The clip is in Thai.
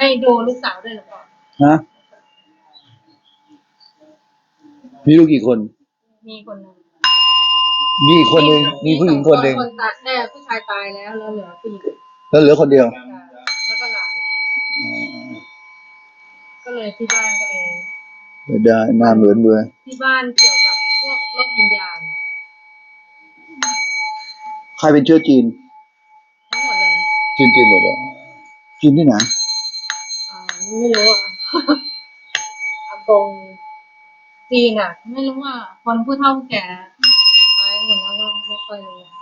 ให้ดูลูกสาวด้วยหรือเปล่าฮะมีลูกกี่คน มีคนหนึ่งมีอีกคนหนึ่งมีผู้หญิงคนหนึ่งคนตายแน่ผู้ชายตายแล้วแล้วเหลือผู้หญิงแล้วเหลือคนเดียว แล้วก็หลานก็เลยที่บ้านก็เลย ไม่ได้หน้าเหมือนเมือที่บ้านเกี่ยวกับพวกโรควิญญาณเนี่ยใครเป็นเชื้อจีนทั้งหมดเลยจีนจีนหมดเลยจีนที่ไหนอ่า ไม่รู้อะอากงจีนอะ ไม่รู้ว่าคนผู้เฒ่าแก่ตายหมดแล้วก็ไม่ค่อยรู้